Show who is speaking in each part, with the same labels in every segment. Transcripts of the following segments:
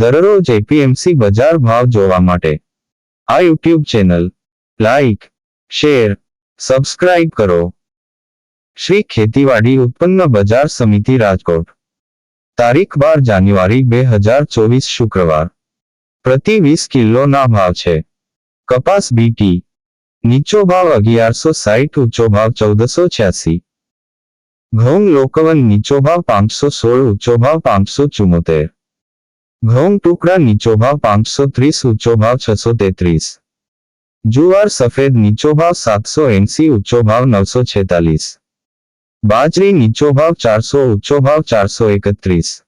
Speaker 1: દરરોજ એપીએમસી બજાર ભાવ જોવા માટે. આ YouTube channel like share subscribe કરો. શ્રી ખેતીવાડી ઉત્પન્ન બજાર સમિતિ રાજકોટ. તારીખ બાર જાન્યુઆરી બે હજાર ચોવીસ શુક્રવાર. પ્રતિ વીસ કિલોના ભાવ છે. કપાસ બીટી નીચો ભાવ અગિયારસો સાઠ ઊંચો ભાવ ચૌદસો છ્યાસી. ઘઉં લોકવન નીચો ભાવ પાંચસો સોળ, ઊંચો ભાવ પાંચસો ચુમ્મોતેર ઘઉં ટુકડા નીચો ભાવ પાંચસો ત્રીસ ઊંચો ભાવ છસો તેત્રીસ. જુવાર સફેદ નીચો ભાવ સાતસો એંસી ઊંચો ભાવ નવસો છેતાલીસ. બાજરી નીચો ભાવ ચારસો ઊંચો ભાવ ચારસો એકત્રીસ.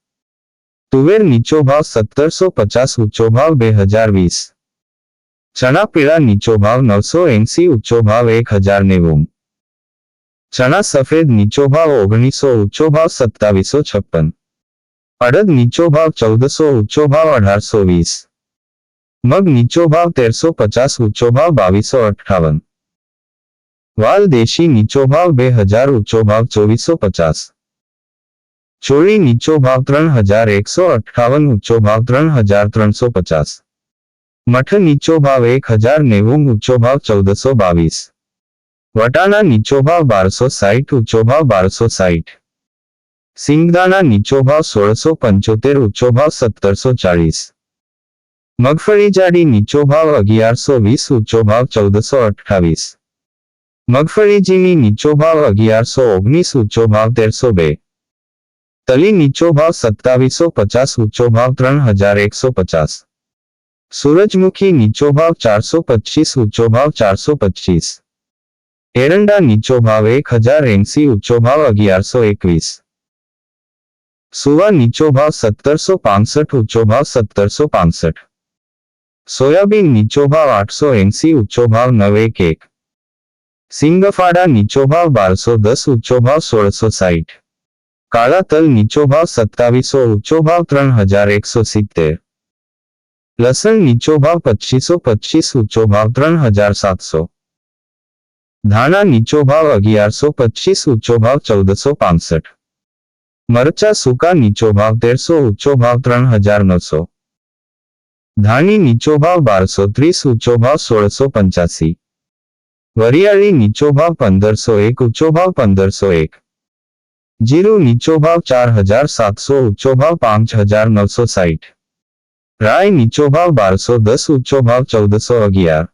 Speaker 1: તુવેર નીચો ભાવ સત્તરસો પચાસ ઊંચો ભાવ બે હજાર વીસ. ચણા પીળા નીચો ભાવ નવસો એંસી ઊંચો ભાવ એક હજાર નેવું. ચણા સફેદ નીચો ભાવ ઓગણીસો ઊંચો ભાવ સત્તાવીસો છપ્પન. અડદ નીચો ભાવ ચૌદસો ઊંચો ભાવ અઢારસો વીસ મગ નીચો ભાવ તેરસો પચાસ ઊંચો ભાવ બાવીસો અઠ્ઠાવન વાલ દેશી નીચો ભાવ બે હજાર ઊંચો ભાવ ચોવીસો પચાસ ચોળી નીચો ભાવ ત્રણ હજાર એકસો અઠ્ઠાવન ઊંચો ભાવ ત્રણ હજાર ત્રણસો પચાસ મઠ નીચો ભાવ એક હજાર નેવું ઊંચો ભાવ ચૌદસો બાવીસ વટાણા નીચો ભાવ બારસો સાઠ ઊંચો ભાવ બારસો સાઠ સિંગદાણા નીચો ભાવ સોળસો પંચોતેર ઊંચો ભાવ સત્તરસો ચાળીસ મગફળી જાડી નીચો ભાવ અગિયારસો વીસ ઊંચો ભાવ ચૌદસો અઠ્ઠાવીસ મગફળી ઝીણી નીચો ભાવ અગિયારસો ઓગણીસ ઊંચો ભાવ તેરસો બે તલી નીચો ભાવ સત્તાવીસો પચાસ ઊંચો ભાવ ત્રણ હજાર એકસો પચાસ સૂરજમુખી નીચો ભાવ ચારસો પચીસ ઊંચો ભાવ ચારસો પચીસ એરંડા નીચો ભાવ એક હજાર એંસી ઊંચો ભાવ અગિયારસો એકવીસ સુવા નીચો ભાવ સત્તરસો પાંસઠ ઊંચો ભાવ સત્તરસો પાંસઠ સોયાબીન નીચો ભાવ આઠસો એંસી ઊંચો ભાવ નવ એક એક સિંગફાડા નીચો ભાવ બારસો દસ ઊંચો ભાવ સોળસો સાઠ કાળા તલ નીચો ભાવ સત્તાવીસો ઊંચો ભાવ ત્રણ હજાર એકસો સિત્તેર લસણ નીચો ભાવ પચીસો પચીસ ઊંચો ભાવ ત્રણ હજાર સાતસો ધાણા નીચો ભાવ અગિયારસો પચીસ ઊંચો ભાવ ચૌદસો પાંસઠ મરચા સૂકા નીચો ભાવ તેરસો ઊંચો ભાવ ત્રણ હજાર નવસો ધાણી નીચો ભાવ બારસો ત્રીસ ઊંચો ભાવ સોળસો પંચ્યાસી વરિયાળી નીચો ભાવ પંદરસો એક ઊંચો ભાવ પંદરસો એક જીરું નીચો ભાવ ચાર હજાર સાતસો ઊંચો ભાવ પાંચ હજાર નવસો સાઠ રાય નીચો ભાવ બારસો દસ ઊંચો ભાવ ચૌદસો અગિયાર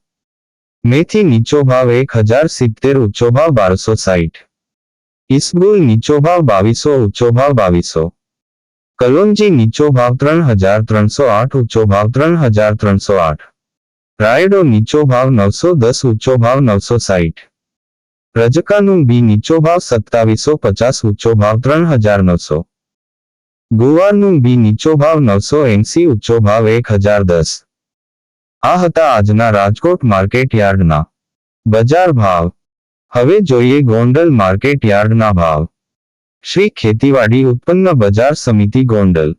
Speaker 1: મેથી નીચો ભાવ એક હજાર સિત્તેર ઊંચો ભાવ બારસો સાઠ ઇસબુલ નીચો ભાવ બાવીસો, ઊંચો ભાવ બાવીસો. કલોંજી નીચો ભાવ ત્રણ હજાર, ત્રણસો આઠ, ઊંચો ભાવ ત્રણ હજાર, ત્રણસો આઠ. રાયડો નીચો ભાવ નવસો દસ, ઊંચો ભાવ નવસો સાઠ રજકાનું બી નીચો ભાવ સત્તાવીસો પચાસ, ઊંચો ભાવ ત્રણ હજાર નવસો. ગુવારનું બી નીચો ભાવ નવસો એંસી, ઊંચો ભાવ એક હજાર દસ. આ હતા આજના રાજકોટ માર્કેટ યાર્ડના બજાર ભાવ. હવે જોઈએ ગોંડલ માર્કેટ યાર્ડના ભાવ. શ્રી ખેતીવાડી ઉત્પન્ન બજાર સમિતિ ગોંડલ.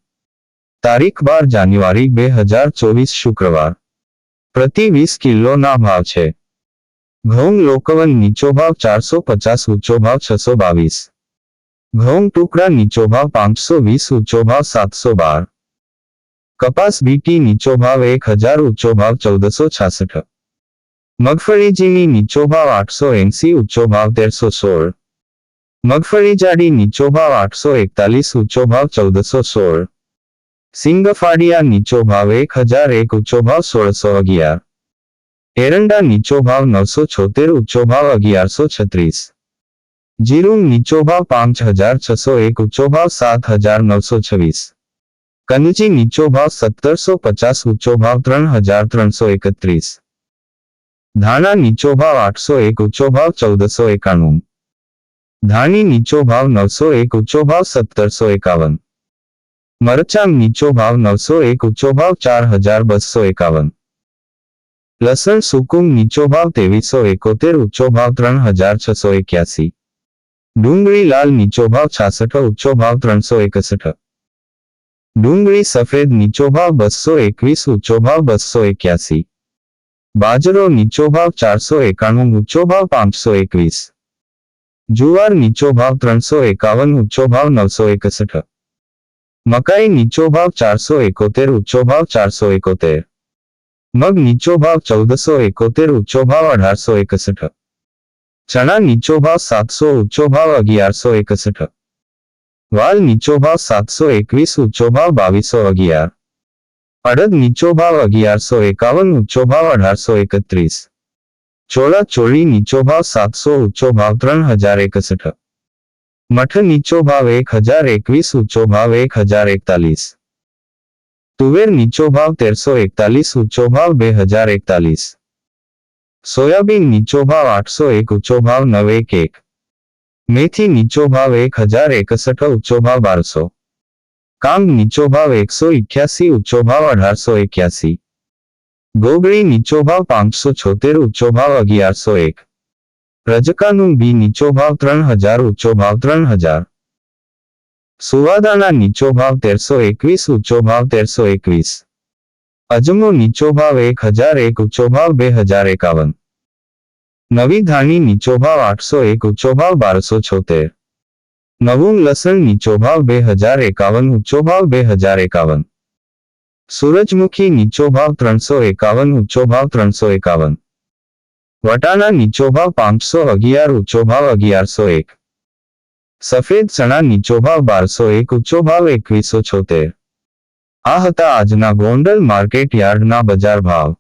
Speaker 1: તારીખ બાર જાન્યુઆરી બે હજાર ચોવીસ શુક્રવાર. પ્રતિ વીસ કિલોના ભાવ છે. ઘઉં લોકવન નીચો ભાવ ચારસો પચાસ, ઊંચો ભાવ છસો બાવીસ. ઘઉં ટુકડા નીચો ભાવ પાંચસો વીસ, ઊંચો ભાવ સાતસો બાર. કપાસ બીટી નીચો ભાવ એક હજાર, ઊંચો ભાવ ચૌદસો છાસઠ. મગફળી ઝીણી નીચો ભાવ આઠસો એંસી ઊંચો ભાવ તેરસો સોળ મગફળી જાડી નીચો ભાવ આઠસો એકતાલીસ ઊંચો ભાવ ચૌદસો સોળ સિંગફાડિયા નીચો ભાવ એક હજાર એક ઊંચો ભાવ સોળસો અગિયાર એરંડા નીચો ભાવ નવસો છોતેર ઊંચો ભાવ અગિયારસો છત્રીસ જીરું નીચો ભાવ પાંચ હજાર છસો એક ઊંચો ભાવ સાત હજાર નવસો છવ્વીસ કનજી નીચો ભાવ સત્તરસો પચાસ ઊંચો ભાવ ત્રણ હજાર ત્રણસો એકત્રીસ ધાણા નીચો ભાવ આઠસો એક ઊંચો ભાવ ચૌદસો એકાણું ધાણી નીચો ભાવ નવસો એક ઊંચો ભાવ સત્તરસો એકાવન મરચાં નીચો ભાવ નવસો એક ઊંચો ભાવ ચાર હજાર બસો એકાવન લસણ સુકુમ નીચો ભાવ ત્રેવીસો એકોતેર ઊંચો ભાવ ત્રણ હજાર છસો એક્યાસી ડુંગળી લાલ નીચો ભાવ છાસઠ ઊંચો ભાવ ત્રણસો એકસઠ ડુંગળી સફેદ નીચો ભાવ બસો એકવીસ ઊંચો ભાવ બસો એક્યાસી બાજરો નીચો ભાવ ચારસો એકાણું ઊંચો ભાવ પાંચસો એકવીસ. જુવાર નીચો ભાવ ત્રણસો એકાવન ઊંચો ભાવ નવસો એકસઠ. મકાઈ નીચો ભાવ ચારસો એકોતેર ઊંચો ભાવ ચારસો એકોતેર. મગ નીચો ભાવ ચૌદસો એકોતેર ઊંચો ભાવ અઢારસો એકસઠ. ચણા નીચો ભાવ સાતસો ઊંચો ભાવ અગિયારસો એકસઠ. વાલ નીચો ભાવ સાતસો એકવીસ ઊંચો ભાવ બાવીસો અગિયાર. અડદ નીચો ભાવ અગિયારસો એકાવન ઊંચો ભાવ અઢારસો એકત્રીસ ચોળા ચોળી નીચો ભાવ સાતસો ઊંચો ભાવ ત્રણ હજાર એકસઠ મઠ નીચો ભાવ એક હજાર એકવીસ ઊંચો ભાવ એક હજાર એકતાલીસ તુવેર નીચો ભાવ તેરસો એકતાલીસ ઊંચો ભાવ બે હજાર એકતાલીસ સોયાબીન નીચો ભાવ આઠસો એક ઊંચો ભાવ નવ એક એક મેથી નીચો ભાવ એક હજાર એકસઠ ઊંચો ભાવ બારસો કાંગ નીચો ભાવ એકસો ઇઠ્યાસી ઊંચો ભાવ અઢારસો એક્યાસી ગોગળી નીચો ભાવ પાંચસો છોતેર ઊંચો ભાવ અગિયારસો એક રજકાનું બી નીચો ભાવ ત્રણ હજાર ઊંચો ભાવ ત્રણ હજાર સુવાદાના નીચો ભાવ તેરસો એકવીસ ઊંચો ભાવ તેરસો એકવીસ અજમો નીચો ભાવ એક હજાર એક ઊંચો ભાવ બે હજાર એકાવન નવી ધાણી નીચો ભાવ આઠસો એક ઊંચો ભાવ બારસો છોતેર નવું લસણ નીચો ભાવ બે હજાર એકાવન ઊંચો ભાવ બે હજાર એકાવન. સૂરજમુખી નીચો ભાવ ત્રણસો એકાવન ઊંચો ભાવ ત્રણસો એકાવન. વટાણા નીચો ભાવ પાંચસો અગિયાર ઊંચો ભાવ અગિયારસો એક. સફેદ ચણા નીચો ભાવ બારસો એક ઊંચો ભાવ એકવીસો છોતેર. આ હતા આજના ગોંડલ માર્કેટ યાર્ડના બજાર ભાવ.